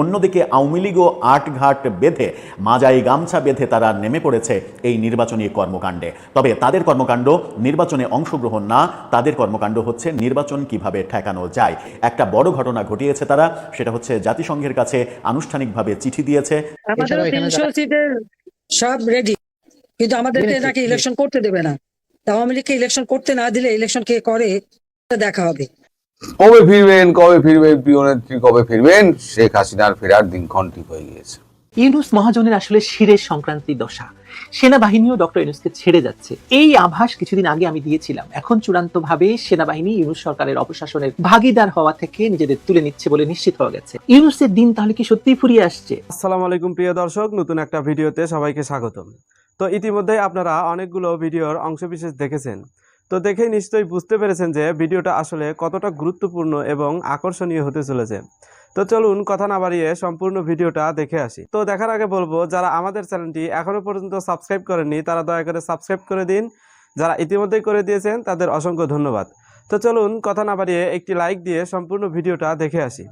অন্যদিকে আওয়ামী লীগও আটঘাট বেঁধে মাজাই গামছা বেঁধে তারা নেমে পড়েছে এই নির্বাচনী কর্মকাণ্ডে। তবে তাদের কর্মকাণ্ড নির্বাচনে অংশগ্রহণ না তাদের কর্মকাণ্ড হচ্ছে নির্বাচন কীভাবে ঠেকানো যায়। একটা বড় ঘটনা ঘটিয়েছে তারা সেটা হচ্ছে জাতিসংঘের কাছে আনুষ্ঠানিকভাবে চিঠি দিয়েছে। আমাদের সব রেডি কিন্তু আমাদেরকে জি, নাকি ইলেকশন করতে দেবে না। তা আওয়ামী লীগকে ইলেকশন করতে না দিলে ইলেকশন কে করে দেখা হবে। কবে ফিরবেন কবে ফিরবেন প্রিয় নেত্রী কবে ফিরবেন শেখ হাসিনার ফেরার দিনক্ষণ ঠিক হয়ে গিয়েছে। ইউনুস মহাজনের আসলে শিরের সংক্রান্তি দশা। সেনাবাহিনীও ডক্টর ইউনুসকে ছেড়ে যাচ্ছে। এই আভাস কিছুদিন আগে আমি দিয়েছিলাম। এখন চূড়ান্তভাবে সেনাবাহিনী ইউনুস সরকারের অপশাসনের ভাগিদার হওয়া থেকে নিজেদের তুলে নিচ্ছে বলে নিশ্চিত হয়ে গেছে। ইউনুসের দিন তাহলে কি সত্যি ফুরিয়ে আসছে? আসসালামু আলাইকুম প্রিয় দর্শক। নতুন একটা ভিডিওতে সবাইকে স্বাগতম। তো ইতিমধ্যে আপনারা অনেকগুলো ভিডিওর অংশবিশেষ দেখেছেন। তো দেখে নিশ্চয়ই বুঝতে পেরেছেন যে ভিডিওটা আসলে কতটা গুরুত্বপূর্ণ এবং আকর্ষণীয় হতে চলেছে। তো চলুন কথা না বাড়িয়ে সম্পূর্ণ ভিডিওটা দেখে আসি। তো দেখার আগে বলব, যারা আমাদের চ্যানেলটি এখনও পর্যন্ত সাবস্ক্রাইব করেননি, তারা দয়া করে সাবস্ক্রাইব করে দিন। যারা ইতিমধ্যেই করে দিয়েছেন, তাদের অসংখ্য ধন্যবাদ। তো চলুন কথা না বাড়িয়ে একটি লাইক দিয়ে সম্পূর্ণ ভিডিওটা দেখে আসি।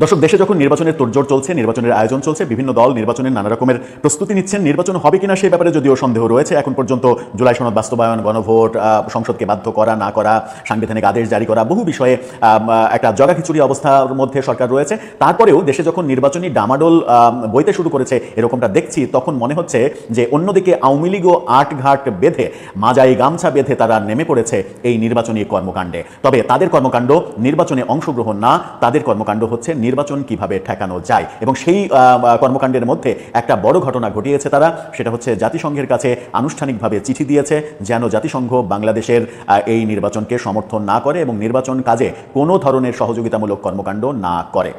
দর্শক, দেশে যখন নির্বাচনের তোড়জোড় চলছে, নির্বাচনের আয়োজন চলছে, বিভিন্ন দল নির্বাচনের নানা রকমের প্রস্তুতি নিচ্ছেন, নির্বাচন হবে কিনা সেই ব্যাপারে যদিও সন্দেহ রয়েছে, এখন পর্যন্ত জুলাই সনদ বাস্তবায়ন, গণভোট সংসদকে বাধ্য করা, না করা, সাংবিধানিক আদেশ জারি করা, বহু বিষয়ে একটা জগাখিচুড়ি অবস্থার মধ্যে সরকার রয়েছে। তারপরেও দেশে যখন নির্বাচনী ডামাডোল বইতে শুরু করেছে এরকমটা দেখছি, তখন মনে হচ্ছে যে অন্যদিকে আওয়ামী লীগও আটঘাট বেঁধে, মাজাই গামছা বেঁধে তারা নেমে পড়েছে এই নির্বাচনী কর্মকাণ্ডে। তবে তাদের কর্মকাণ্ড নির্বাচনে অংশগ্রহণ না, তাদের কর্মকাণ্ড হচ্ছে নির্বাচন কীভাবে ঠেকানো যায়? এবং সেই কর্মকাণ্ডের মধ্যে একটা বড় ঘটনা ঘটিয়েছে তারা, সেটা হচ্ছে জাতিসংঘের কাছে আনুষ্ঠানিকভাবে চিঠি দিয়েছে, যেন জাতিসংঘ বাংলাদেশের এই নির্বাচনকে সমর্থন না করে এবং নির্বাচন কাজে কোনো ধরনের সহযোগিতামূলক কর্মকাণ্ড না করে।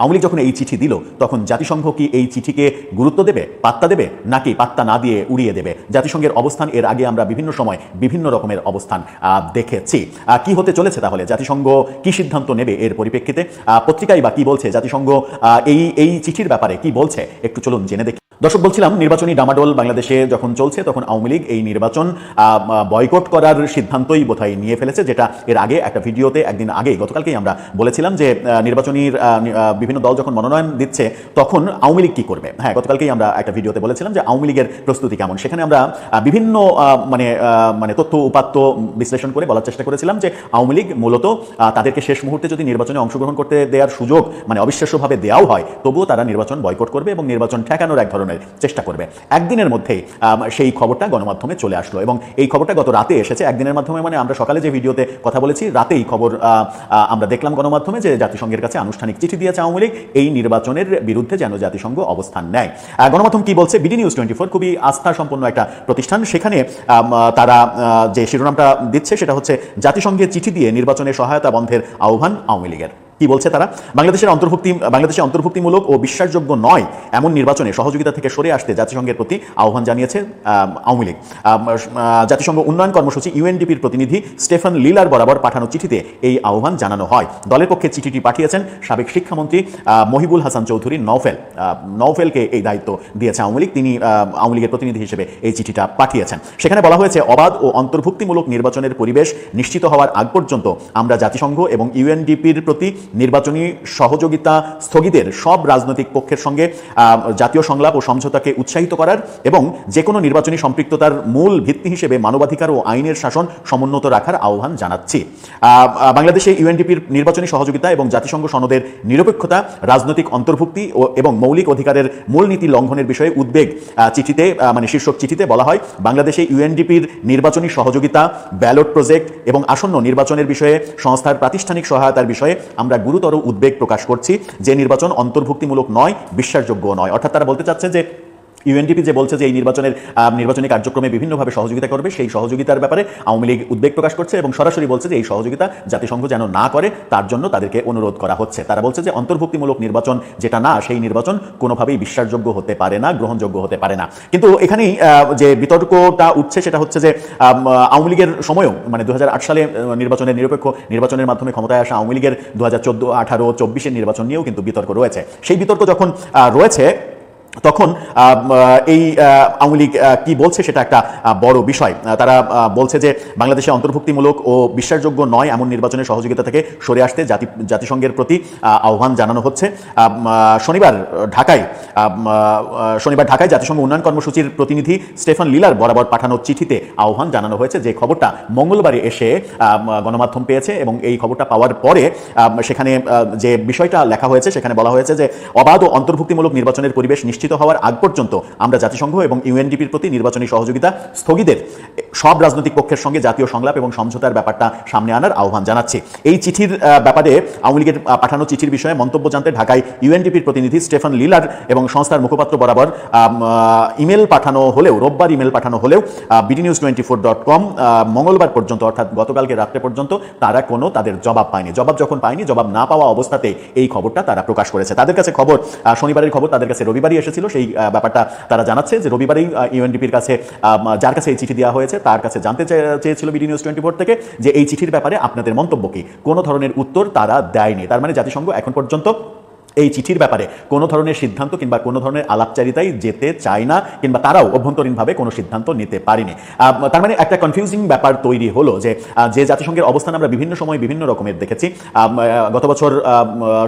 আওয়ামী যখন এই চিঠি দিল, তখন জাতিসংঘ কি এই চিঠিকে গুরুত্ব দেবে, পাত্তা দেবে, নাকি পাত্তা না দিয়ে উড়িয়ে দেবে? জাতিসংঘের অবস্থান, এর আগে আমরা বিভিন্ন সময় বিভিন্ন রকমের অবস্থান দেখেছি। কি হতে চলেছে তাহলে? জাতিসংঘ কি সিদ্ধান্ত নেবে এর পরিপ্রেক্ষিতে? পত্রিকায় বা কি বলছে জাতিসংঘ? এই এই চিঠির ব্যাপারে কি বলছে? একটু চলুন জেনে দেখি। দর্শক, বলছিলাম নির্বাচনী ডামাডোল বাংলাদেশে যখন চলছে, তখন আওয়ামী লীগ এই নির্বাচন বয়কট করার সিদ্ধান্তই বোধহয় নিয়ে ফেলেছে, যেটা এর আগে একটা ভিডিওতে একদিন আগে, গতকালকেই আমরা বলেছিলাম যে নির্বাচনীর বিভিন্ন দল যখন মনোনয়ন দিচ্ছে, তখন আওয়ামী লীগ কি করবে? হ্যাঁ গতকালকেই আমরা একটা ভিডিওতে বলেছিলাম যে, আওয়ামী লীগের প্রস্তুতি কেমন? সেখানে আমরা বিভিন্ন মানে মানে তথ্য, উপাত্ত বিশ্লেষণ করে বলার চেষ্টা করেছিলাম যে, আওয়ামী লীগ মূলত তাদেরকে শেষ মুহূর্তে যদি নির্বাচনে অংশগ্রহণ করতে দেওয়ার সুযোগ মানে অবিশ্বাস্যভাবে দেওয়াও হয়, তবুও তারা নির্বাচন বয়কট করবে এবং নির্বাচন ঠেকানোর এক ধরনের চেষ্টা করবে। একদিনের মধ্যেই আম, সেই খবরটা গণমাধ্যমে চলে আসলো এবং এই খবরটা গত রাতে এসেছে। একদিনের মাধ্যমে মানে আমরা সকালে যে ভিডিওতে কথা বলেছি রাতেই খবর আমরা দেখলাম গণমাধ্যমে যে জাতিসংঘের কাছে আনুষ্ঠানিক চিঠি দিয়েছে আওয়ামী লীগ এই নির্বাচনের বিরুদ্ধে যেন জাতিসংঘ অবস্থান নেয়। গণমাধ্যম কি বলছে? বিডি নিউজ টোয়েন্টি ফোর খুবই আস্থা সম্পন্ন একটা প্রতিষ্ঠান। সেখানে তারা যে শিরোনামটা দিচ্ছে সেটা হচ্ছে জাতিসংঘের চিঠি দিয়ে নির্বাচনে সহায়তা বন্ধের আহ্বান আওয়ামী লীগের। কি বলছে তারা? বাংলাদেশের অন্তর্ভুক্তি, বাংলাদেশের অন্তর্ভুক্তিমূলক ও বিশ্বাসযোগ্য নয় এমন নির্বাচনে সহযোগিতা থেকে সরে আসতে জাতিসংঘের প্রতি আহ্বান জানিয়েছে আওয়ামী লীগ। জাতিসংঘ উন্নয়ন কর্মসূচি ইউএনডিপির প্রতিনিধি স্টেফান লিলার বরাবর পাঠানো চিঠিতে এই আহ্বান জানানো হয়। দলের পক্ষে চিঠিটি পাঠিয়েছেন সাবেক শিক্ষামন্ত্রী মহিবুল হাসান চৌধুরী নওফেল। নওফেলকে এই দায়িত্ব দিয়েছে আওয়ামী লীগ। তিনি আওয়ামী লীগের প্রতিনিধি হিসেবে এই চিঠিটা পাঠিয়েছেন। সেখানে বলা হয়েছে, অবাধ ও অন্তর্ভুক্তিমূলক নির্বাচনের পরিবেশ নিশ্চিত হওয়ার আগ পর্যন্ত আমরা জাতিসংঘ এবং ইউএনডিপির প্রতি নির্বাচনী সহযোগিতা স্থগিতের সব রাজনৈতিক পক্ষের সঙ্গে জাতীয় সংলাপ ও সমঝোতাকে উৎসাহিত করার এবং যে কোনো নির্বাচনী সম্পৃক্ততার মূল ভিত্তি হিসেবে মানবাধিকার ও আইনের শাসন সমুন্নত রাখার আহ্বান জানাচ্ছি। বাংলাদেশে ইউএনডিপির নির্বাচনী সহযোগিতা এবং জাতিসংঘ সনদের নিরপেক্ষতা, রাজনৈতিক অন্তর্ভুক্তি ও এবং মৌলিক অধিকারের মূলনীতি লঙ্ঘনের বিষয়ে উদ্বেগ চিঠিতে মানে শীর্ষক চিঠিতে বলা হয়, বাংলাদেশে ইউএনডিপির নির্বাচনী সহযোগিতা, ব্যালট প্রজেক্ট এবং আসন্ন নির্বাচনের বিষয়ে সংস্থার প্রাতিষ্ঠানিক সহায়তার বিষয়ে আমরা গুরুতর উদ্বেগ প্রকাশ করছি যে নির্বাচন অন্তর্ভুক্তিমূলক নয় বিশ্বাসযোগ্য নয়। অর্থাৎ তারা বলতে চাচ্ছে যে ইউএনডিপি যে বলছে যে এই নির্বাচনের নির্বাচনী কার্যক্রমে বিভিন্নভাবে সহযোগিতা করবে, সেই সহযোগিতার ব্যাপারে আওয়ামী লীগ উদ্বেগ প্রকাশ করছে এবং সরাসরি বলছে যে এই সহযোগিতা জাতিসংঘ যেন না করে, তার জন্য তাদেরকে অনুরোধ করা হচ্ছে। তারা বলছে যে অন্তর্ভুক্তিমূলক নির্বাচন যেটা না, সেই নির্বাচন কোনোভাবেই বিশ্বাসযোগ্য হতে পারে না, গ্রহণযোগ্য হতে পারে না। কিন্তু এখানেই যে বিতর্কটা উঠছে সেটা হচ্ছে যে আওয়ামী লীগের সময়ও মানে দু হাজার আট সালে নির্বাচনের নিরপেক্ষ নির্বাচনের মাধ্যমে ক্ষমতায় আসা আওয়ামী লীগের দু হাজার চোদ্দ, আঠারো, চব্বিশের নির্বাচন নিয়েও কিন্তু বিতর্ক রয়েছে। সেই বিতর্ক যখন রয়েছে তখন এই আওয়ামী কি বলছে সেটা একটা বড় বিষয়। তারা বলছে যে বাংলাদেশে অন্তর্ভুক্তিমূলক ও বিশ্বাসযোগ্য নয় এমন নির্বাচনের সহযোগিতা থেকে সরে আসতে জাতি, জাতিসংঘের প্রতি আহ্বান জানানো হচ্ছে। শনিবার ঢাকায় শনিবার ঢাকায় জাতিসংঘ উন্নয়ন কর্মসূচির প্রতিনিধি স্টেফান লিলার বরাবর পাঠানো চিঠিতে আহ্বান জানানো হয়েছে যে খবরটা মঙ্গলবারে এসে গণমাধ্যম পেয়েছে এবং এই খবরটা পাওয়ার পরে সেখানে যে বিষয়টা লেখা হয়েছে সেখানে বলা হয়েছে যে অবাধ ও অন্তর্ভুক্তিমূলক নির্বাচনের পরিবেশ নিশ্চিত হওয়ার আগ পর্যন্ত আমরা জাতিসংঘ এবং ইউএনডিপির প্রতি নির্বাচনী সহযোগিতা স্থগিতের সব রাজনৈতিক পক্ষের সঙ্গে জাতীয় সংলাপ এবং সমঝোতার ব্যাপারটা সামনে আনার আহ্বান জানাচ্ছে। এই চিঠির ব্যাপারে আওয়ামী লীগের পাঠানো চিঠির বিষয়ে মন্তব্য জানতে ঢাকায় ইউএনডিপির প্রতিনিধি স্টেফান লিলার এবং সংস্থার মুখপাত্র বরাবর ইমেল পাঠানো হলেও, রোববার ইমেল পাঠানো হলেও BD news twenty four dot com মঙ্গলবার পর্যন্ত অর্থাৎ গতকালকে রাত্রে পর্যন্ত তারা কোনো তাদের জবাব পায়নি। জবাব যখন পায়নি, জবাব না পাওয়া অবস্থাতে এই খবরটা তারা প্রকাশ করেছে। তাদের কাছে খবর শনিবারের খবর তাদের কাছে রবিবারই এসেছিল। সেই ব্যাপারটা তারা জানাচ্ছে যে রবিবারেই ইউএনডিপির কাছে যার কাছে এই চিঠি দেওয়া হয়েছে তার কাছে জানতে চেয়ে- চেয়েছিল বিডি নিউজ টোয়েন্টি ফোর থেকে যে এই চিঠির ব্যাপারে আপনাদের মন্তব্য কি? কোনো ধরনের উত্তর তারা দেয়নি। তার মানে জাতিসংঘ এখন পর্যন্ত এই চিঠির ব্যাপারে কোনো ধরনের সিদ্ধান্ত কিংবা কোনো ধরনের আলাপচারিতায় যেতে চায় না কিংবা তারাও অভ্যন্তরীণভাবে কোনো সিদ্ধান্ত নিতে পারেনি। তার মানে একটা কনফিউজিং ব্যাপার তৈরি হলো যে যে জাতিসংঘের অবস্থান আমরা বিভিন্ন সময় বিভিন্ন রকমের দেখেছি। গত বছর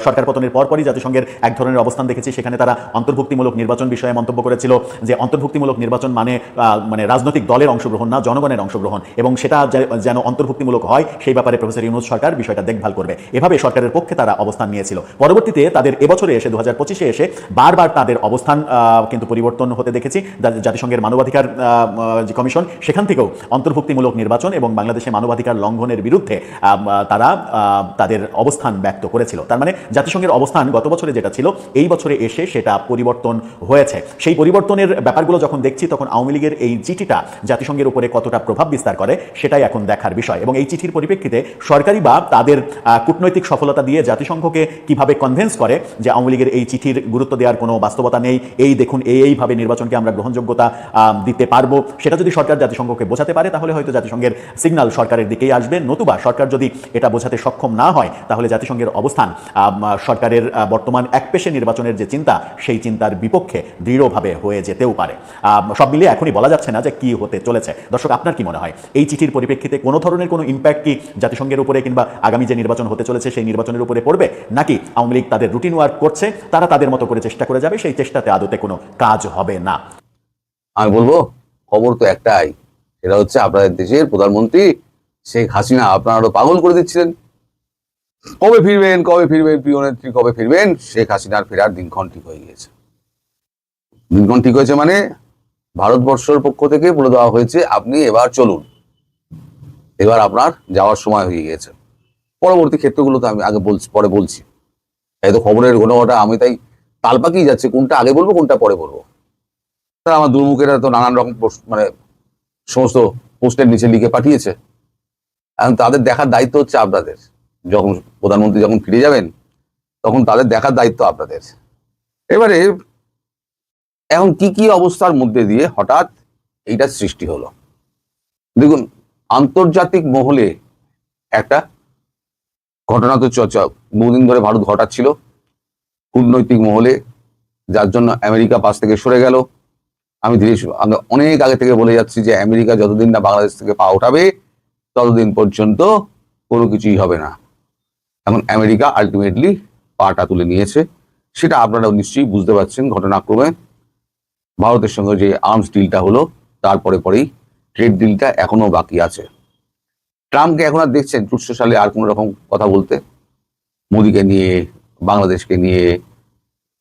সরকার পতনের পরপরই জাতিসংঘের এক ধরনের অবস্থান দেখেছি। সেখানে তারা অন্তর্ভুক্তিমূলক নির্বাচন বিষয়ে মন্তব্য করেছিল যে অন্তর্ভুক্তিমূলক নির্বাচন মানে মানে রাজনৈতিক দলের অংশগ্রহণ না, জনগণের অংশগ্রহণ। এবং সেটা যেন অন্তর্ভুক্তিমূলক হয়, সেই ব্যাপারে প্রফেসর ইউনুস সরকার বিষয়টা দেখভাল করবে। এভাবে সরকারের পক্ষে তারা অবস্থান নিয়েছিল। পরবর্তীতে তাদের এবছরে এসে দু হাজার পঁচিশে এসে বারবার তাদের অবস্থান কিন্তু পরিবর্তন হতে দেখেছি। জাতিসংঘের মানবাধিকার যে কমিশন, সেখান থেকেও অন্তর্ভুক্তিমূলক নির্বাচন এবং বাংলাদেশে মানবাধিকার লঙ্ঘনের বিরুদ্ধে তারা তাদের অবস্থান ব্যক্ত করেছিল। তার মানে জাতিসংঘের অবস্থান গত বছরে যেটা ছিল, এই বছরে এসে সেটা পরিবর্তন হয়েছে। সেই পরিবর্তনের ব্যাপারগুলো যখন দেখছি, তখন আওয়ামী লীগের এই চিঠিটা জাতিসংঘের উপরে কতটা প্রভাব বিস্তার করে, সেটাই এখন দেখার বিষয়। এবং এই চিঠির পরিপ্রেক্ষিতে সরকারি বা তাদের কূটনৈতিক সফলতা দিয়ে জাতিসংঘকে কীভাবে কনভেন্স করে যে আওয়ামী লীগের এই চিঠির গুরুত্ব দেওয়ার কোনো বাস্তবতা নেই। এই দেখুন, এই এইভাবে নির্বাচনকে আমরা গ্রহণযোগ্যতা দিতে পারব। সেটা যদি সরকার জাতিসংঘকে বোঝাতে পারে, তাহলে হয়তো জাতিসংঘের সিগন্যাল সরকারের দিকেই আসবে। নতুবা সরকার যদি এটা বোঝাতে সক্ষম না হয়, তাহলে জাতিসংঘের অবস্থান সরকারের বর্তমান একপেশে নির্বাচনের যে চিন্তা, সেই চিন্তার বিপক্ষে দৃঢ়ভাবে হয়ে যেতেও পারে। সব মিলিয়ে এখনই বলা যাচ্ছে না যে কি হতে চলেছে। দর্শক, আপনার কি মনে হয়? এই চিঠির পরিপ্রেক্ষিতে কোনো ধরনের কোনো ইম্প্যাক্ট কি জাতিসংঘের উপরে কিংবা আগামী যে নির্বাচন হতে চলেছে, সেই নির্বাচনের উপরে পড়বে? নাকি আওয়ামী লীগ তাদের রুটিন ওয়ার্ক করছে, তারা তাদের মতো করে চেষ্টা করে যাবে, সেই চেষ্টাতে আদতে কোনো কাজ হবে না। আমি বলব, খবর তো একটাই, সেটা হচ্ছে আপনাদের দেশের প্রধানমন্ত্রী শেখ হাসিনা আপনারা পাগল করে দিচ্ছিলেন। কবে ফিরবেন কবে ফিরবেন, প্রিয় নেত্রী, কবে ফিরবেন? শেখ হাসিনার ফেরার দিনক্ষণ ঠিক হয়ে গিয়েছে। দিনক্ষণ ঠিক হয়েছে মানে ভারতবর্ষের পক্ষ থেকে বলে দেওয়া হয়েছে, আপনি এবার চলুন। এবার আপনার যাওয়ার সময় হয়ে গিয়েছে। পরবর্তী ক্ষেত্রগুলো তো আমি আগে বলছি, পরে বলছি। এই তো খবরের ঘটনাটা, আমি তাই তালপাকিয়ে যাচ্ছে, কোনটা আগে বলব, কোনটা পরে বলব? তা আমার দুর্মুখেরা তো নানান রকম মানে সমস্ত পোস্টের নিচে লিখে পাঠিয়েছে। এখন তাদের দেখার দায়িত্ব হচ্ছে আপনাদের। যখন প্রধানমন্ত্রী যখন ফিরে যাবেন, তখন তাদের দেখার দায়িত্ব আপনাদের। এবারে, এখন কি কি অবস্থার মধ্যে দিয়ে হঠাৎ এইটা সৃষ্টি হলো? দেখুন, আন্তর্জাতিক মহলে একটা ঘটনা তো বহুদিন ধরে ভারত ঘটাচ্ছিল কূটনৈতিক মহলে, যার জন্য আমেরিকা পাশ থেকে সরে গেল। আমি ধীরে আমি অনেক আগে থেকে বলে যাচ্ছি যে আমেরিকা যতদিন না বাংলাদেশ থেকে পা উঠাবে ততদিন পর্যন্ত কোনো কিছুই হবে না। এখন আমেরিকা আলটিমেটলি পাটা তুলে নিয়েছে। সেটা আপনারা নিশ্চয়ই বুঝতে পারছেন ঘটনাক্রমে। ভারতের সঙ্গে যে আর্মস ডিলটা হলো, তারপরে পরেই ট্রেড ডিলটা এখনও বাকি আছে। ট্রাম্পকে এখন আর দেখছেন সালে আর কোনো রকম কথা বলতে। মোদিকে নিয়ে, বাংলাদেশকে নিয়ে,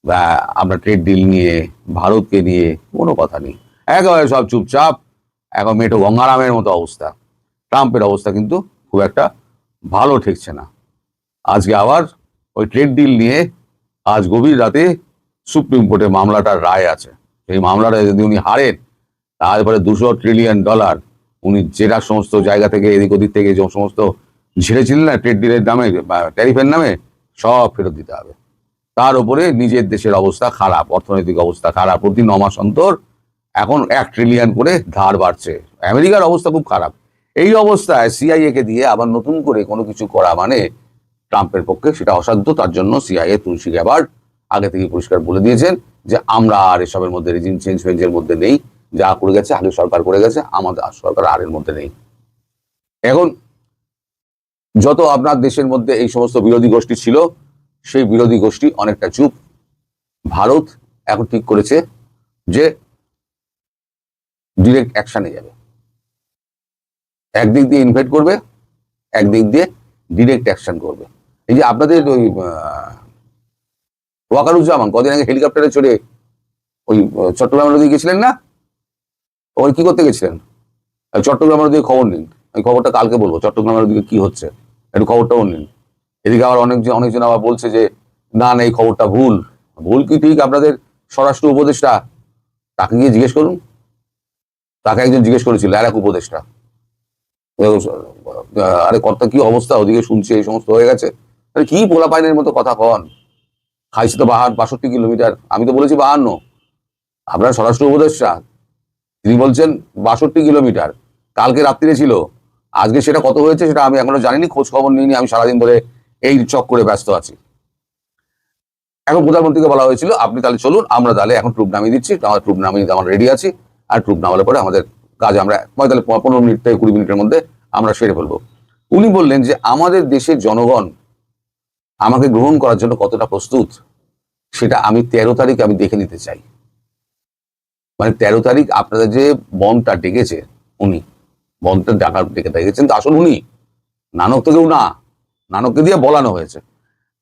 বা আমরা ট্রেড ডিল নিয়ে, ভারতকে নিয়ে কোনো কথা নেই। একেবারে সব চুপচাপ, এখন মেটো গঙ্গারামের মতো অবস্থা। ট্রাম্পের অবস্থা কিন্তু খুব একটা ভালো ঠেকছে না। আজকে আবার ওই ট্রেড ডিল নিয়ে আজ গভীর রাতে সুপ্রিম কোর্টে মামলাটার রায় আছে। সেই মামলাটা যদি উনি হারেন তারপরে দুশো ট্রিলিয়ন ডলার উনি যেটা সমস্ত জায়গা থেকে, এদিক ওদিক থেকে যে সমস্ত ঝেড়েছিলেন না, ট্রেড ডিলের নামে বা ট্যারিফের নামে, সব ফেরত দিতে হবে। তার উপরে নিজের দেশের অবস্থা খারাপ, অর্থনৈতিক অবস্থা খারাপ। প্রতি ন মাস অন্তর এখন এক ট্রিলিয়ন করে ধার বাড়ছে। আমেরিকার অবস্থা খুব খারাপ। এই অবস্থায় সিআইএ কে দিয়ে আবার নতুন করে কোনো কিছু করা মানে ট্রাম্পের পক্ষে সেটা অসাধ্য। তার জন্য সিআইএ তুলসী গ্যাবার আগে থেকে পরিষ্কার বলে দিয়েছেন যে আমরা আর এসবের মধ্যে রিজিম চেঞ্জ ফেঞ্জের মধ্যে নেই। যা করে গেছে, আগে সরকার করে গেছে, আমাদের সরকার আর এর মধ্যে নেই। এখন যত আপনার দেশের মধ্যে এই সমস্ত বিরোধী গোষ্ঠী ছিল, সেই বিরোধী গোষ্ঠী অনেকটা চুপ। ভারত এখন ঠিক করেছে যে ডিরেক্ট অ্যাকশানে যাবে। একদিক দিয়ে ইনভাইট করবে, একদিক দিয়ে ডিরেক্ট অ্যাকশন করবে। এই যে আপনাদের ওই ওয়াকারুজ্জামান, কদিন আগে হেলিকপ্টারে চড়ে ওই চট্টগ্রামের চট্টগ্রাম নদী গেছিলেন না? ওখানে কি করতে গেছিলেন? আর চট্টগ্রাম নদীর খবর নিন। আমি খবরটা কালকে বলব চট্টগ্রামের দিকে কি হচ্ছে, একটু খবরটাও নিন। এদিকে আবার অনেকজন অনেকজন আবার বলছে যে, না না, এই খবরটা ভুল। ভুল কি ঠিক? আপনাদের স্বরাষ্ট্র উপদেষ্টা, তাকে গিয়ে জিজ্ঞেস করুন। তাকে একজন জিজ্ঞেস করেছিল, আর এক উপদেষ্টা। আরে কর্তা কি অবস্থা? ওদিকে শুনছি, এই সমস্ত হয়ে গেছে। কি পোলা পাইনের মতো কথা কন? খাইছি তো বাহান, বাষট্টি কিলোমিটার। আমি তো বলেছি বাহান্ন। আপনার স্বরাষ্ট্র উপদেষ্টা তিনি বলছেন বাষট্টি কিলোমিটার। কালকে রাত্রিরে ছিল। আজকে সেটা কত হয়েছে সেটা আমি এখনও জানিনি খোঁজ খবর নিইনি, আমি সারাদিন ধরে এই চক্করে ব্যস্ত আছি। এখন প্রধানমন্ত্রীকে বলা হয়েছিল, আপনি তাহলে চলুন, আমরা তাহলে এখন ট্রুপ নামিয়ে দিচ্ছি, আমার ট্রুপ নামিয়ে আমরা রেডি আছি, আর ট্রুপ নামালে পরে আমাদের কাজ আমরা পঁয়তাল্লিশ, পনেরো মিনিট থেকে কুড়ি মিনিটের মধ্যে আমরা সেরে ফেলব। উনি বললেন যে, আমাদের দেশের জনগণ আমাকে গ্রহণ করার জন্য কতটা প্রস্তুত, সেটা আমি তেরো তারিখ আমি দেখে নিতে চাই। মানে তেরো তারিখ আপনাদের যে বনটা ডেকেছে, উনি, বনটা ডাকার ডেকে ডেকেছেন, তো আসল উনি। নানক তো কেউ না, নানককে দিয়ে বলানো হয়েছে।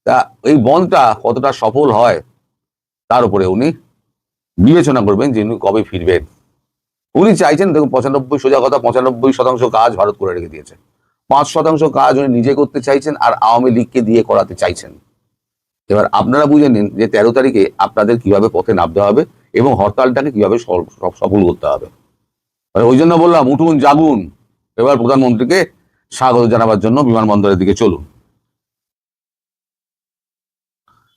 তা এই বনটা কতটা সফল হয়, তার উপরে উনি বিবেচনা করবেন যে উনি কবে ফিরবেন। উনি চাইছেন, দেখুন, পঁচানব্বই সোজা কথা, পঁচানব্বই শতাংশ কাজ ভারত করে রেখে দিয়েছে। পাঁচ শতাংশ কাজ উনি নিজে করতে চাইছেন আর আওয়ামী লীগকে দিয়ে করাতে চাইছেন। এবার আপনারা বুঝে নিন যে তেরো তারিখে আপনাদের কীভাবে পথে নামতে হবে। এবং হরতালটাকে কীভাবে সফল করতে হবে। মানে ওই জন্য বললাম, উঠুন, জাগুন। এবার প্রধানমন্ত্রীকে স্বাগত জানাবার জন্য বিমানবন্দরের দিকে চলুন।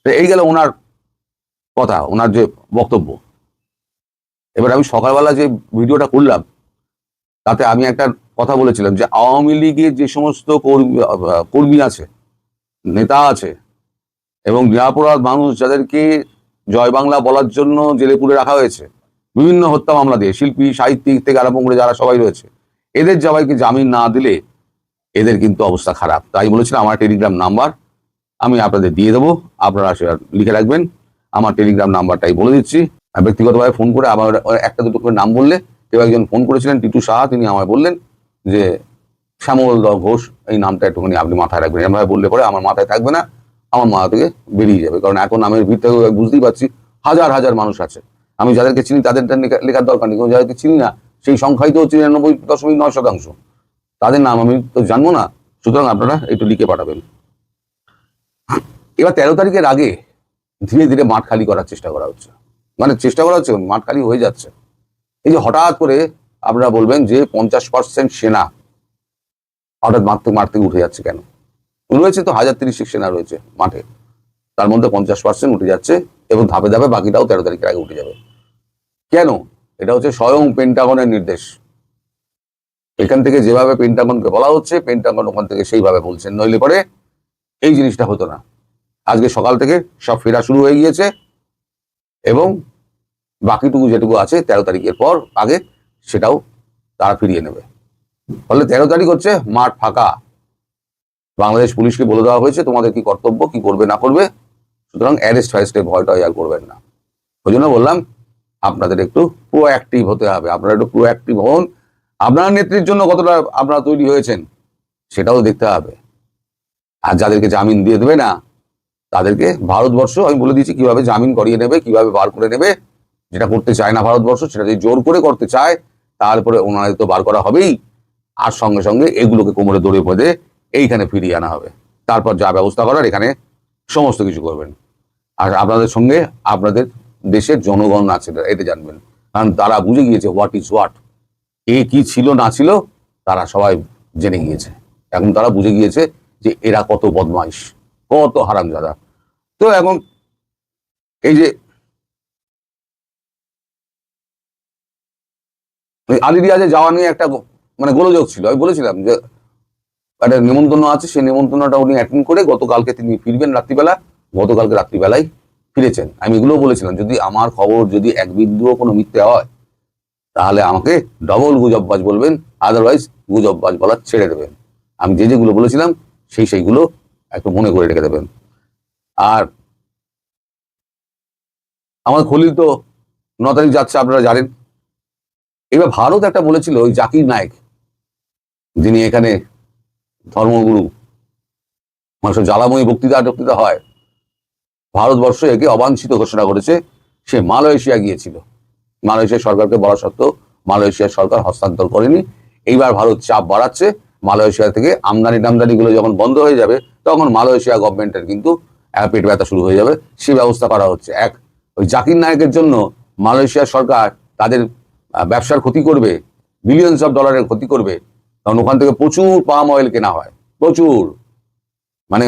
এই গেল ওনার কথা, ওনার যে বক্তব্য। এবার আমি সকালবেলা যে ভিডিওটা করলাম, তাতে আমি একটা কথা বলেছিলাম যে আওয়ামী লীগের যে সমস্ত কর্মী আছে, নেতা আছে, এবং নিরাপরাধ মানুষ যাদেরকে জয় বাংলা বলার জন্য জেলে পুরে রাখা হয়েছে। বিভিন্ন হত্যা মামলা দিয়ে শিল্পী, সাহিত্যিক থেকে আরম্ভ করে যারা সবাই রয়েছে, এদের সবাইকে জামিন না দিলে এদের কিন্তু অবস্থা খারাপ। তাই বলেছিলাম, আমার টেলিগ্রাম নাম্বার আমি আপনাদের দিয়ে দেবো, আপনারা সেটা লিখে রাখবেন। আমার টেলিগ্রাম নাম্বারটাই বলে দিচ্ছি। ব্যক্তিগতভাবে ফোন করে আমার একটা দুটো করে নাম বললে, কেউ একজন ফোন করেছিলেন, টিটু সাহা, তিনি আমায় বললেন যে শ্যামল ঘোষ, এই নামটা একটুখানি আপনি মাথায় রাখবেন। এরমভাবে বললে পরে আমার মাথায় থাকবে না। আমার মাথা থেকে বেরিয়ে যাবে। কারণ এখন নামের ভিড় থেকে বুঝতেই পারছি, হাজার হাজার মানুষ আছে। আমি যাদেরকে চিনি তাদেরটা লেখার দরকার নেই। যাদেরকে চিনি না, সেই সংখ্যাই তো হচ্ছে নিরানব্বই দশমিক নয় শতাংশ। তাদের নাম আমি তো জানব না। সুতরাং আপনারা একটু লিখে পাঠাবেন। এবার তেরো তারিখের আগে ধীরে ধীরে মাঠ খালি করার চেষ্টা করা হচ্ছে। মানে চেষ্টা করা হচ্ছে, মাঠ খালি হয়ে যাচ্ছে। এই যে হঠাৎ করে আপনারা বলবেন যে পঞ্চাশ পার্সেন্ট সেনা, হঠাৎ মাঠ থেকে মাঠ থেকে উঠে যাচ্ছে কেন? রয়েছে তো হাজার তিরিশ সেনা রয়েছে মাঠে। তার মধ্যে পঞ্চাশ পার্সেন্ট উঠে যাচ্ছে এবং ধাপে ধাপে বাকিটাও তেরো তারিখের আগে উঠে যাবে। কেন? এটা হচ্ছে স্বয়ং পেন্টাগনের নির্দেশ। এখান থেকে যেভাবে পেন্টাগনকে বলা হচ্ছে পেন্টাগন ওখান থেকে সেইভাবে বলছেন। নইলে পরে এই জিনিসটা হতো না। আজকে সকাল থেকে সব ফেরা শুরু হয়ে গিয়েছে এবং বাকিটুকু যেটুকু আছে তেরো তারিখের পর আগে সেটাও তারা ফিরিয়ে নেবে। ফলে তেরো তারিখ হচ্ছে মাঠ ফাঁকা। বাংলাদেশ পুলিশকে বলে দেওয়া হয়েছে, তোমাদের কি কর্তব্য, কি করবে, না করবে? সুতরাং অ্যারেস্ট ফ্যারেস্টে ভয়টা আর করবেন না। ওই জন্য বললাম, আপনাদের একটু প্রোঅ্যাক্টিভ হতে হবে। আপনারা একটু প্রোঅ্যাক্টিভ হন। আপনার নেত্রীর জন্য কতটা আপনারা তৈরি হয়েছেন, সেটাও দেখতে হবে। আর যাদেরকে জামিন দিয়ে দেবে না, তাদেরকে ভারতবর্ষ, আমি বলে দিয়েছি কীভাবে জামিন করিয়ে নেবে, কীভাবে বার করে নেবে, যেটা করতে চায় না ভারতবর্ষ, সেটা যদি জোর করে করতে চায়, তারপরে ওনাদের তো বার করা হবেই। আর সঙ্গে সঙ্গে এগুলোকে কোমরে দড়িয়ে পদে এইখানে ফিরিয়ে আনা হবে। তারপর যা ব্যবস্থা করার এখানে সমস্ত কিছু করবেন। আর আপনাদের সঙ্গে আপনাদের দেশের জনগণ আছে, এটা জানবেন। কারণ তারা বুঝে গিয়েছে হোয়াট ইজ হোয়াট এ কি ছিল, না ছিল, তারা সবাই জেনে গিয়েছে। এখন তারা বুঝে গিয়েছে যে এরা কত বদমাইশ, কত হারাম হারামজাদা। তো এখন এই যে আলিরিয়াজে যাওয়া নিয়ে একটা মানে গোলযোগ ছিল। আমি বলেছিলাম যে একটা নিমন্ত্রণ আছে, সেই নিমন্ত্রণটা উনি অ্যাটেন্ড করে গতকালকে তিনি ফিরবেন রাত্রিবেলা, গতকালকে রাত্রিবেলায় ফিরেছেন। আমি এগুলোও বলেছিলাম, যদি আমার খবর, যদি এক বিন্দুও কোনো মিথ্যে হয়, তাহলে আমাকে ডবল গুজববাজ বলবেন আদারওয়াইজ গুজববাজ বলা ছেড়ে দেবেন। আমি যে যেগুলো বলেছিলাম, সেই সেইগুলো একটু মনে করে রেখে দেবেন। আর আমার খলিল তো ন তারিখ যাচ্ছে, আপনারা জানেন। এবার ভারত একটা বলেছিল ওই জাকির নায়ক, যিনি এখানে ধর্মগুরু। মানুষের জ্বালাময়ী বক্তৃতা টক্তৃতা হয়। ভারতবর্ষ একে অবাঞ্ছিত ঘোষণা করেছে, সে মালয়েশিয়া গিয়েছিল। মালয়েশিয়া সরকারকে বলা সত্ত্বেও মালয়েশিয়ার সরকার হস্তান্তর করেনি। এইবার ভারত চাপ বাড়াচ্ছে, মালয়েশিয়া থেকে আমদানি টামদানিগুলো যখন বন্ধ হয়ে যাবে, তখন মালয়েশিয়া গভর্নমেন্টের কিন্তু পেট ব্যথা শুরু হয়ে যাবে। সে ব্যবস্থা করা হচ্ছে। এক, ওই জাকির নায়কের জন্য মালয়েশিয়ার সরকার তাদের ব্যবসার ক্ষতি করবে বিলিয়নস অফ ডলারের ক্ষতি করবে। কারণ ওখান থেকে প্রচুর পাম অয়েল কেনা হয়, প্রচুর। মানে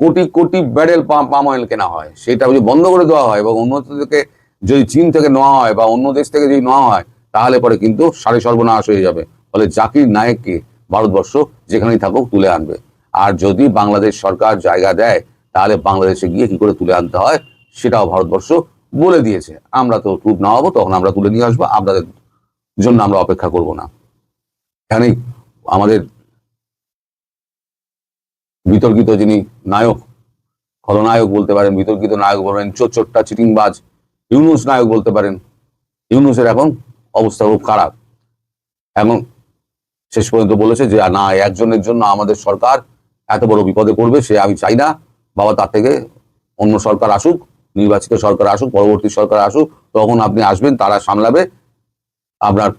কোটি কোটি ব্যারেল পাম পাম অয়েল কেনা হয়। সেটা যদি বন্ধ করে দেওয়া হয় এবং অন্য থেকে যদি চীন থেকে নেওয়া হয় বা অন্য দেশ থেকে যদি নেওয়া হয়, তাহলে পরে কিন্তু সাড়ে সর্বনাশ হয়ে যাবে। ফলে জাকির নায়েককে ভারতবর্ষ যেখানেই থাকুক তুলে আনবে। আর যদি বাংলাদেশ সরকার জায়গা দেয়, তাহলে বাংলাদেশে গিয়ে কি করে তুলে আনতে হয়, সেটাও ভারতবর্ষ বলে দিয়েছে। আমরা তো টুপ না হব, তখন আমরা তুলে নিয়ে আসব। আপনাদের জন্য আমরা অপেক্ষা করব না। এখানেই আমাদের বিতর্কিত যিনি নায়ক, খলনায়ক বলতে পারেন, বিতর্কিত নায়ক বলবেন চোরটা, চিটিংবাজ, ইউনুস নায়ক বলতে পারেন, ইউনুসের এখন অবস্থা খুব খারাপ। এখন শেষ পর্যন্ত বলেছে যে, না একজনের জন্য আমাদের সরকার এত বড় বিপদে পড়বে, সে আমি চাই না। বাবা তার থেকে অন্য সরকার আসুক, নির্বাচিত সরকার আসুক, পরবর্তী সরকার আসুক, তখন আপনি আসবেন, তারা সামলাবে। আপনার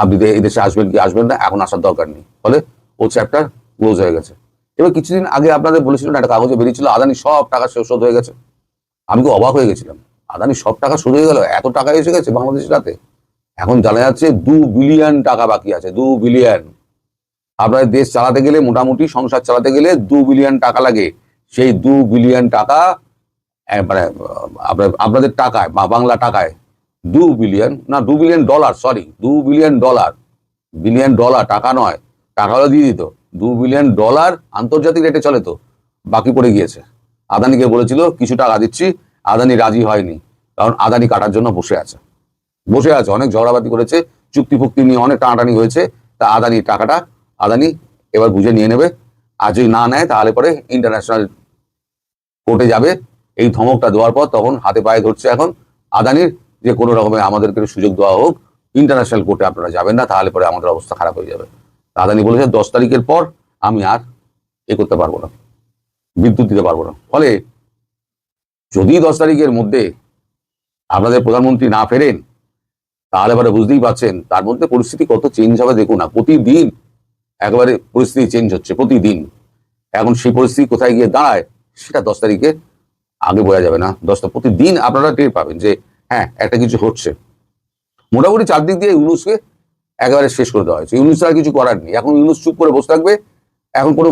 আপনি এই দেশে আসবেন কি আসবেন না, এখন আসার দরকার নেই। ফলে ও চ্যাপ্টার ক্লোজ হয়ে গেছে। এবার কিছুদিন আগে আপনাদের বলেছিলেন একটা কাগজে বেরিয়েছিল, আদানি সব টাকা শোধ হয়ে গেছে। আমি তো অবাক হয়ে গেছিলাম। আদানি সব টাকা শোধ হয়ে গেল, এত টাকা এসে গেছে বাংলাদেশের হাতে? এখন জানা যাচ্ছে দু বিলিয়ন টাকা বাকি আছে, দু বিলিয়ন আপনাদের দেশ চালাতে গেলে, মোটামুটি সংসার চালাতে গেলে দু বিলিয়ন টাকা লাগে। সেই দু বিলিয়ন টাকা মানে আপনার আপনাদের টাকায়, বা বাংলা টাকায় দু বিলিয়ন না, দু বিলিয়ন ডলার সরি দু বিলিয়ন ডলার বিলিয়ন ডলার টাকা নয় টাকা দিয়ে দিত। দু বিলিয়ন ডলার আন্তর্জাতিক রেটে চলে তো, বাকি পড়ে গিয়েছে। আদানিকে বলেছিল, কিছু টাকা দিচ্ছি, আদানি রাজি হয়নি, কারণ আদানি কাটার জন্য বসে আছে। বসে আছে, অনেক ঝগড়াবাতি করেছে চুক্তি ফুক্তি নিয়ে অনেক টানাটানি হয়েছে, তা আদানি টাকাটা আদানি এবার বুঝে নিয়ে নেবে। আর যদি না নেয়, তাহলে পরে ইন্টারন্যাশনাল কোর্টে যাবে। এই ধমকটা দেওয়ার পর তখন হাতে পায়ে ধরছে এখন আদানির যে কোনো রকমের আমাদেরকে সুযোগ দেওয়া হোক ইন্টারন্যাশনাল কোর্টে আপনারা যাবেন না, তাহলে পরে আমাদের অবস্থা খারাপ হয়ে যাবে। আদানি বলেছে, দশ তারিখের পর আমি আর এ করতে পারব না, বিদ্যুৎ দিতে পারব না। ফলে যদি দশ তারিখের মধ্যে আপনাদের প্রধানমন্ত্রী না ফেরেন, তাহলে পরে বুঝতেই পারছেন, তার মধ্যে পরিস্থিতি কত চেঞ্জ হবে, দেখুন না, প্রতিদিন একেবারে পরিস্থিতি চেঞ্জ হচ্ছে, প্রতিদিন। এখন সেই পরিস্থিতি কোথায় গিয়ে দাঁড়ায়, সেটা দশ তারিখে আগে বোঝা যাবে না। দশটা প্রতিদিন আপনারা টের পাবেন যে হ্যাঁ একটা কিছু হচ্ছে। মোটামুটি চারদিক দিয়ে ইউনুসকে একেবারে শেষ করে দেওয়া হয়েছে। ইউনুস আর কিছু করার নেই। এখন ইউনুস চুপ করে বসে থাকবে। এখন কোনো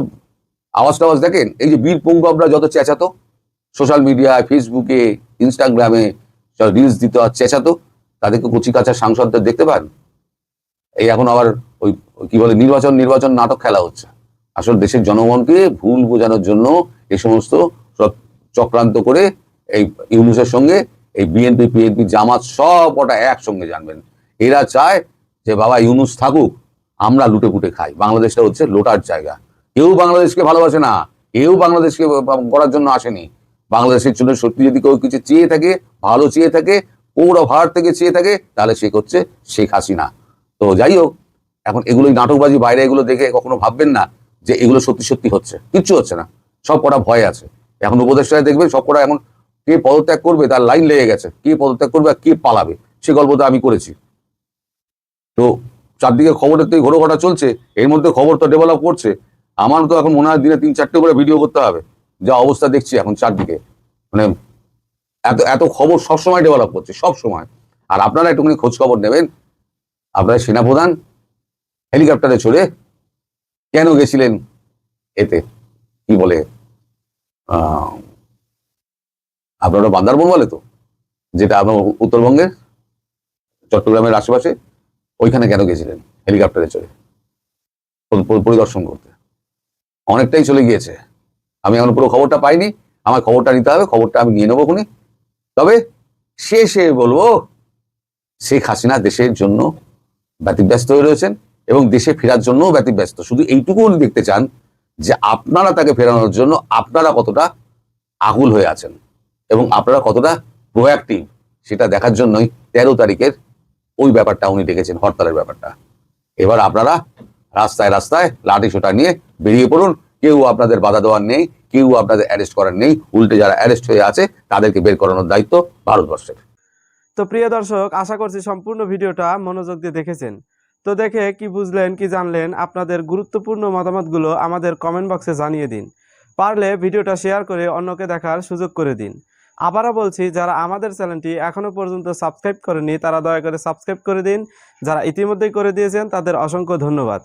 আওয়াজ টাওয়াজ দেখেন? এই যে বীর পঙ্গবরা যত চেঁচাতো সোশ্যাল মিডিয়ায় ফেসবুকে ইনস্টাগ্রামে রিলস দিতে হয় চেঁচাতো, তাদেরকে কচি কাঁচা সাংসদদের দেখতে পান? এই এখন আবার ওই কি বলে, নির্বাচন নির্বাচন নাটক খেলা হচ্ছে। আসলে দেশের জনগণকে ভুল বোঝানোর জন্য এই সমস্ত চক্রান্ত করে এই ইউনুসের সঙ্গে এই বিএনপি, পিএনপি, জামাত সব ওটা একসঙ্গে জানবেন। এরা চায় যে বাবা ইউনুস থাকুক, আমরা লুটে পুটে খাই। বাংলাদেশটা হচ্ছে লোটার জায়গা। কেউ বাংলাদেশকে ভালোবাসে না। কেউ বাংলাদেশকে করার জন্য আসেনি। বাংলাদেশের জন্য সত্যি যদি কেউ কিছু চেয়ে থাকে, ভালো চেয়ে থাকে পৌর ভারত থেকে চেয়ে থাকে, তাহলে সে হচ্ছে শেখ হাসিনা। তো যাই হোক, এখন এগুলোই নাটকবাজি, বাইরে এগুলো দেখে কখনো ভাববেন না যে এগুলো সত্যি সত্যি হচ্ছে। কিচ্ছু হচ্ছে না। সব কটা ভয় আছে। এখন উপদেষ্টায় দেখবেন, সব কটা এখন কে পদত্যাগ করবে তার লাইন লেগে গেছে। কে পদত্যাগ করবে আর কে পালাবে সে গল্পটা আমি করেছি। তো চারদিকে খবরের তো ঘোরো ঘটা চলছে এর মধ্যে খবর তো ডেভেলপ করছে। আমার তো এখন মনে হয় দিনে তিন চারটে করে ভিডিও করতে হবে। যা অবস্থা দেখছি এখন চারদিকে। মানে এত এত খবর সবসময় ডেভেলপ করছে সব সময় আর আপনারা একটুখানি খোঁজ খবর নেবেন। আপনার সেনাপ্রধান হেলিকপ্টারে চড়ে কেন গেছিলেন এতে? কি বলে? আহ, আপনারা বান্দারবন বলে তো? যেটা আপনার উত্তরবঙ্গের চট্টগ্রামের আশেপাশে, ওইখানে কেন গেছিলেন হেলিকপ্টারে চড়ে? পরি- পরি- পরিদর্শন করতে। অনেকটাই চলে গিয়েছে। আমি এখন পুরো খবরটা পাইনি। আমার খবরটা নিতে হবে, খবরটা আমি নিয়ে নেব খুনি তবে শেষে বলব, শেখ হাসিনা দেশের জন্য ব্যতিব্যস্ত হয়ে রয়েছেন এবং দেশে ফেরার জন্যও ব্যতিব্যস্ত। শুধু এইটুকু উনি দেখতে চান যে আপনারা তাকে ফেরানোর জন্য আপনারা কতটা আকুল হয়ে আছেন। এবং আপনারা কতটা প্রোয়াক্টিভ সেটা দেখার জন্যই তেরো তারিখের ওই ব্যাপারটা উনি ডেকেছেন, হরতালের ব্যাপারটা। এবার আপনারা রাস্তায় রাস্তায় লাঠি সোটা নিয়ে বেরিয়ে পড়ুন। কেউ আপনাদের বাধা দেওয়ার নেই, কেউ আপনাদের অ্যারেস্ট করার নেই। উল্টে যারা অ্যারেস্ট হয়ে আছে, তাদেরকে বের করানোর দায়িত্ব ভারতবর্ষের। তো প্রিয় দর্শক, আশা করছি সম্পূর্ণ ভিডিওটা মনোযোগ দিয়ে দেখেছেন। তো দেখে কি বুঝলেন, কি জানলেন, আপনাদের গুরুত্বপূর্ণ মতামতগুলো আমাদের কমেন্ট বক্সে জানিয়ে দিন। পারলে ভিডিওটা শেয়ার করে অন্যকে দেখার সুযোগ করে দিন। আবারও বলছি, যারা আমাদের চ্যানেলটি এখনও পর্যন্ত সাবস্ক্রাইব করেনি তারা দয়া করে সাবস্ক্রাইব করে দিন। যারা ইতিমধ্যেই করে দিয়েছেন, তাদের অসংখ্য ধন্যবাদ।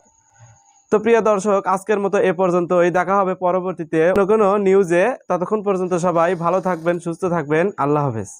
তো প্রিয় দর্শক, আজকের মতো এ পর্যন্ত এই দেখা হবে পরবর্তীতে কোনো নিউজে ততক্ষণ পর্যন্ত সবাই ভালো থাকবেন, সুস্থ থাকবেন। আল্লাহ হাফেজ।